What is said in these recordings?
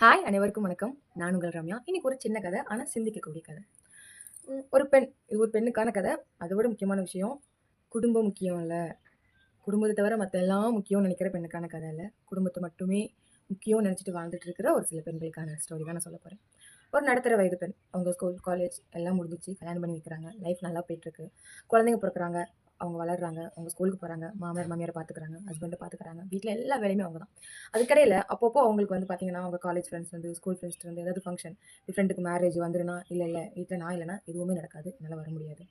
Hi அனைவருக்கும் வணக்கம். நான் உங்கள் ரம்யா. இன்னைக்கு ஒரு சின்ன கதை ஆனால் சிந்திக்கக்கூடிய கதை. ஒரு பெண் இது ஒரு பெண்ணுக்கான கதை. அதை விட முக்கியமான விஷயம் குடும்பம் முக்கியம் இல்லை. குடும்பத்தை தவிர மற்ற எல்லாம் முக்கியம்னு நினைக்கிற பெண்ணுக்கான கதை இல்லை. குடும்பத்தை மட்டுமே முக்கியம்னு நினச்சிட்டு வாழ்ந்துட்டு இருக்கிற ஒரு சில பெண்களுக்கான ஸ்டோரி தான் நான் சொல்ல போகிறேன் ஒரு நடுத்தர வயது பெண். அவங்க ஸ்கூல் காலேஜ் எல்லாம் முடிஞ்சிச்சு. கல்யாணம் பண்ணி வைக்கிறாங்க. லைஃப் நல்லா போயிட்டுருக்கு குழந்தைங்க பிறக்கிறாங்க. அவங்க வளர்றாங்க அவங்க ஸ்கூலுக்கு போகிறாங்க மாமனார் மாமியாரை பார்த்துக்கிறாங்க ஹஸ்பண்டை பார்த்துக்கிறாங்க வீட்டில் எல்லா வேலையுமே அவங்க தான் அதுக்கடையில் அப்பப்போ அவங்களுக்கு வந்து பார்த்தீங்கன்னா அவங்க காலேஜ் ஃப்ரெண்ட்ஸ் வந்து ஸ்கூல் ஃப்ரெண்ட்ஸ் வந்து ஏதாவது ஃபங்க்ஷன் டிஃப்ரெண்ட்டுக்கு மேரேஜ் வந்துருனா இல்லை இல்லை வீட்டில் நான் இல்லைனா எதுவுமே நடக்காது என்னால் வர முடியாது.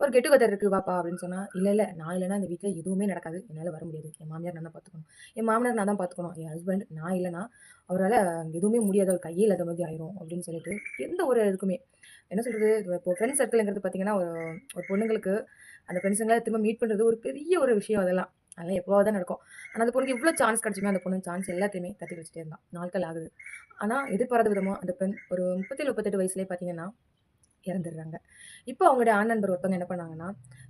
ஒரு கெட்டு கதர் இருக்குது வாப்பா அப்படின்னு சொன்னால் இல்லை இல்லை நான் இல்லைனா இந்த வீட்டில் எதுவுமே நடக்காது என்னால் வர முடியாது. என் மாமியார் நான் தான் பார்த்துக்கணும் என் மாமனார் நான் தான் பார்த்துக்கணும் என் ஹஸ்பண்ட் நான் இல்லைனா அவரால் எதுவுமே முடியாத ஒரு கையே இல்லாத மாதிரி ஆயிரும் அப்படின்னு சொல்லிட்டு எந்த ஒரு இதுக்குமே. என்ன சொல்கிறது இப்போ ஃப்ரெண்ட்ஸ் சர்க்கிள்ங்கிறது பார்த்தீங்கன்னா ஒரு ஒரு பொண்ணுங்களுக்கு அந்த ஃப்ரெண்ட்ஸுங்களை திரும்ப மீட் பண்ணுறது ஒரு பெரிய ஒரு விஷயம் அதெல்லாம். அதெல்லாம் எப்போவாக தான் நடக்கும். ஆனால் அந்த பொண்ணுக்கு இவ்வளோ சான்ஸ் கிடச்சுமே அந்த பொண்ணு சான்ஸ் எல்லாத்தையுமே தட்டி வச்சுட்டே இருந்தான் நாட்கள் ஆகுது. ஆனால் எதிர்பாராத விதமாக அந்த பெண் ஒரு முப்பத்தேழு முப்பத்தெட்டு வயசுலேயே பார்த்தீங்கன்னா இறந்துடுறாங்க. இப்போ அவங்களுடைய ஆண் நண்பர் ஒருத்தவங்க என்ன பண்ணாங்கன்னா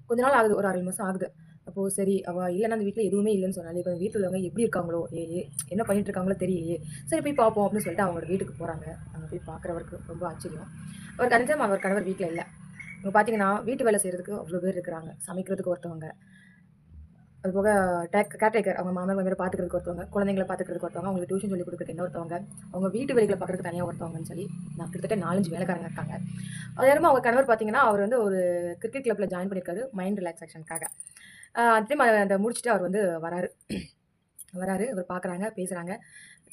கொஞ்ச நாள் ஆகுது ஒரு ஆறு மாதம் ஆகுது. அப்போது சரி அவள் இல்லைன்னா அந்த வீட்டில் எதுவுமே இல்லைன்னு சொன்னாலே இப்போ வீட்டில் உள்ளவங்க எப்படி இருக்காங்களோ ஏ என்ன பண்ணிட்டு இருக்காங்களோ தெரியலையே. சரி போய் பார்ப்போம் அப்படின்னு சொல்லிட்டு அவங்களோட வீட்டுக்கு போகிறாங்க அங்கே போய் பார்க்குறவருக்கு ரொம்ப ஆச்சரியம். அவர் கணிச்சம் அவர் கணவர் வீட்டில் இல்லை. இங்கே பார்த்தீங்கன்னா வீட்டு வேலை செய்கிறதுக்கு அவ்வளோ பேர் இருக்கிறாங்க. சமைக்கிறதுக்கு ஒருத்தவங்க. அதுபோக டேக் கேர்டேக்கர் அவங்க மாமனார் மாமியார் பார்த்துக்கிறதுக்கு ஒருத்தவங்க குழந்தைங்களை பார்த்துக்கிறதுக்கு ஒருத்தவங்க அவங்களுக்கு டியூஷன் சொல்லி கொடுக்குறது இன்னொருத்தவங்க அவங்க வீட்டு வேலைகளை பார்க்குறதுக்கு தனியாக ஒருத்தவங்கன்னு சொல்லி நான் கிட்டத்தட்ட நாலஞ்சு வேலைக்காரங்க இருக்காங்க. அதேமாதிரி நேரமாக அவங்க கணவர் பார்த்தீங்கன்னா அவர் வந்து ஒரு கிரிக்கெட் கிளப்பில் ஜாயின் பண்ணியிருக்காரு மைண்ட் ரிலாக்ஸேஷனுக்காக அதே அதை அந்த முடிச்சுட்டு அவர் வந்து வராரு. வராரு அவர் பார்க்குறாங்க பேசுகிறாங்க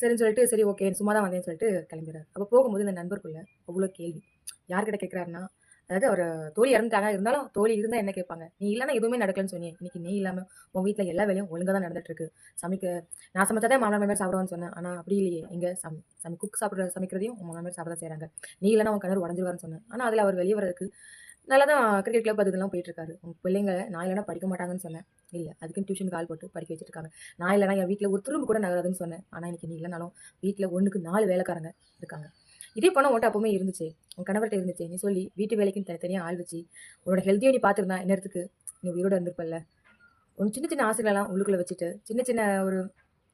சரின்னு சொல்லிட்டு சரி ஓகே சும்மா தான் வந்தேன்னு சொல்லிட்டு கிளம்பிடுறாரு. அப்போ போகும்போது இந்த நண்பருக்குள்ளே அவ்வளோ கேள்வி. யார்கிட்ட கேட்குறாருன்னா அதாவது அவர் தோழி இறந்துட்டாங்க இருந்தாலும் தோழி இருந்தால் என்ன கேட்பாங்க? நீ இல்லைன்னா எதுவுமே நடக்கலன்னு சொன்னேன் இன்னைக்கு நீ இல்லாமல் உங்கள் வீட்டில் எல்லா வேலையும் ஒழுங்காக தான் நடந்துட்டு இருக்கு சமைக்க நான் சமைச்சாதான் மாமனார் மாதிரி சாப்பிடுவான்னு சொன்னேன். ஆனால் அப்படி இல்லையே. இங்கே சம் சமை குக் சாப்பிட்ற சமைக்கிறதையும் உங்கள் மாமியார் சாப்பிட செய்கிறாங்க நீ இல்லைன்னா உன் கிணறு உடஞ்சிருவாருன்னு சொன்னேன். ஆனால் அதில் அவர் வெளியே வரதுக்கு நல்லா தான் கிரிக்கெட் கிளப் அதுக்கெல்லாம் போயிட்டு உங்கள் பிள்ளைங்க நான் இல்லைனா படிக்க மாட்டாங்கன்னு சொன்னேன். இல்லை அதுக்குன்னு டியூஷன் கால் போட்டு படிக்க வச்சிருக்காங்க நான் இல்லைனா என் வீட்டில் ஒரு திரும்ப கூட நகராதுன்னு சொன்னேன். ஆனால் இன்னைக்கு நீ இல்லைனாலும் வீட்டில் ஒன்றுக்கு நாலு வேலைக்காரங்க இருக்காங்க. இதே பணம் உன்ட்ட அப்பவுமே இருந்துச்சு. உன் கணவர்கிட்ட இருந்துச்சு. நீ சொல்லி வீட்டு வேலைக்குன்னு தனித்தனியாக ஆள் வச்சு உன்னோட ஹெல்த்தியை நீ பார்த்துருந்தா நேரத்துக்கு நீ உயிரோட இருந்திருப்பல்ல. உன் சின்ன சின்ன ஆசைகளெல்லாம் உள்ளுக்குள்ளே வச்சுட்டு சின்ன சின்ன ஒரு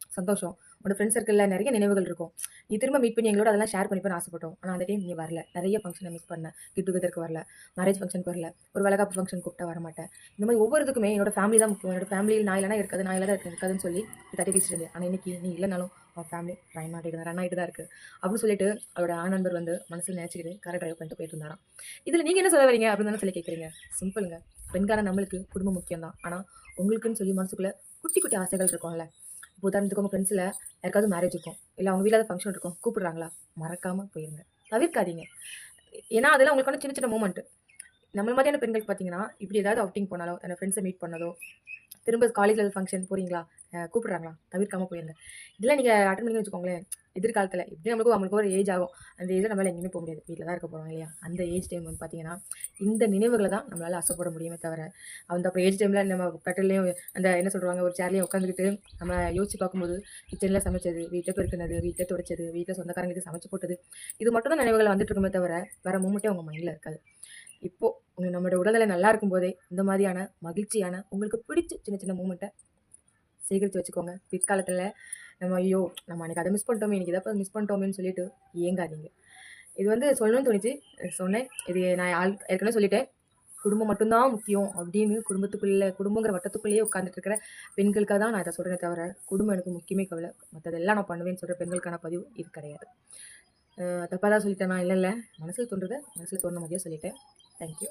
சந்தோஷம். உன்னோட ஃப்ரெண்ட்ஸ் சர்க்கிளில் நிறைய நினைவுகள் இருக்கும். நீ திரும்ப மீட் பண்ணி எங்களோட அதெல்லாம் ஷேர் பண்ணிப்பேன்னு ஆசைப்பட்டோம். ஆனால் அந்த டைம் நீ வரல. நிறைய ஃபங்க்ஷனை மிஸ் பண்ண. கெட் டுகெதருக்கு வரல. மேரேஜ் ஃபங்க்ஷனுக்கு வரல. ஒரு வளகாப்பு ஃபங்க்ஷன் கூப்பிட்டா வர மாட்டேன் இந்த மாதிரி ஒவ்வொருத்துக்குமே என்னோட ஃபேமிலி தான் முக்கியம். என்னோட ஃபேமிலியில் நான் இல்லைனா இருக்காது. நான் இல்லைனா இருக்காதுன்னு சொல்லி தட்டி பேசிட்டு ஆனால் இன்னைக்கு நீ இல்லைனாலும் அவன் ஃபேமிலி ரன் ஆகிட்டு தான் ரன் ஆகிட்டு தான் இருக்குது அப்படின்னு சொல்லிட்டு அவரோட ஆ நண்பர் வந்து மனசில் நினச்சிக்கிட்டு காரை ட்ரைவ் பண்ணிட்டு போயிட்டு இருந்தாராம். இதில் நீங்கள் என்ன சொல்ல வரீங்க? அப்படின்னு தானே சொல்லி கேட்குறீங்க சிம்பிளுங்க பெண்கார நம்மளுக்கு குடும்பம் முக்கியம் தான் ஆனால் உங்களுக்குன்னு சொல்லி மனசுக்குள்ளே குட்டி குட்டி ஆசைகள் இருக்கும்ல. உதாரணத்துக்கு உங்கள் ஃப்ரெண்ட்ஸில் யாருக்காவது மேரேஜ் இருக்கும். இல்லை அவங்க வீட்டில் ஃபங்க்ஷன் இருக்கும். கூப்பிடுறாங்களா? மறக்காமல் போயிருங்க. தவிர்க்காதீங்க. ஏன்னா அதெல்லாம் உங்களுக்கு வந்து சின்ன சின்ன மூமெண்ட் நம்மள மாதிரியான பெண்களுக்கு பார்த்தீங்கன்னா இப்படி ஏதாவது அவுட்டிங் போனாலோ தன்னோட ஃப்ரெண்ட்ஸை மீட் பண்ணதோ திரும்ப காலேஜில் ஃபங்க்ஷன் போகிறீங்களா கூப்பிட்றாங்களா? தவிர்க்காமல் போயிருங்க. இதெல்லாம் நீங்கள் அட்டன் பண்ணி வச்சுக்கோங்களேன் எதிர்காலத்தில் எப்படி நம்மளுக்கு நம்மளுக்கு ஒரு ஏஜ் ஆகும். அந்த ஏஜில் நம்மளால் எங்கேயுமே போக முடியாது. வீட்டில் தான் இருக்க போகிறோம் இல்லையா? அந்த ஏஜ் டைம் வந்து பார்த்தீங்கன்னா இந்த நினைவுகளை தான் நம்மளால் ஆசைப்பட முடியுமே தவிர அந்த அப்புறம் ஏஜ் டைமில் நம்ம கட்டிலையும் அந்த என்ன சொல்கிறாங்க ஒரு சேர்லேயும் உட்காந்துக்கிட்டு நம்ம யோசிச்சு பார்க்கும்போது கிச்சனில் சமைச்சது வீட்டில் பெருக்கினது வீட்டில் துடைச்சது வீட்டில் சொந்தக்காரங்களுக்கு சமைச்சு போட்டது இது மட்டும் தான் நினைவுகள் வந்துட்டு இருக்குமே தவிர வேறு மூமெண்ட்டே அவங்க மைண்டில் இருக்காது. இப்போது நம்மளோட உடல்நிலை நல்லா இருக்கும்போதே இந்த மாதிரியான மகிழ்ச்சியான உங்களுக்கு பிடிச்ச சின்ன சின்ன மூமெண்ட்டை சேகரித்து வச்சுக்கோங்க. பிற்காலத்தில் நம்ம ஐயோ நம்ம அன்றைக்கி அதை மிஸ் பண்ணிட்டோமே இன்றைக்கி இதை மிஸ் பண்ணிட்டோமேன்னு சொல்லிட்டு ஏங்காதீங்க. இது வந்து சொல்லணும்னு தோணுச்சு. சொன்னேன். இது நான் ஆள் ஏற்கனவே சொல்லிட்டேன். குடும்பம் மட்டும்தான் முக்கியம் அப்படின்னு குடும்பத்துக்குள்ளே குடும்பங்கிற வட்டத்துக்குள்ளேயே உட்காந்துட்டு இருக்கிற பெண்களுக்காக தான் நான் இதை சொல்கிறேனே தவிர குடும்பம் எனக்கு முக்கியமே கவலை. மற்றதெல்லாம் நான் பண்ணுவேன்னு சொல்கிற பெண்களுக்கான பதிவு இது கிடையாது. தப்பாக தான் சொல்லிட்டேன்? நான் இல்லை இல்லை. மனசில் தோன்றதை மனசில் தோன்ற மாதிரியே சொல்லிட்டேன். தேங்க்யூ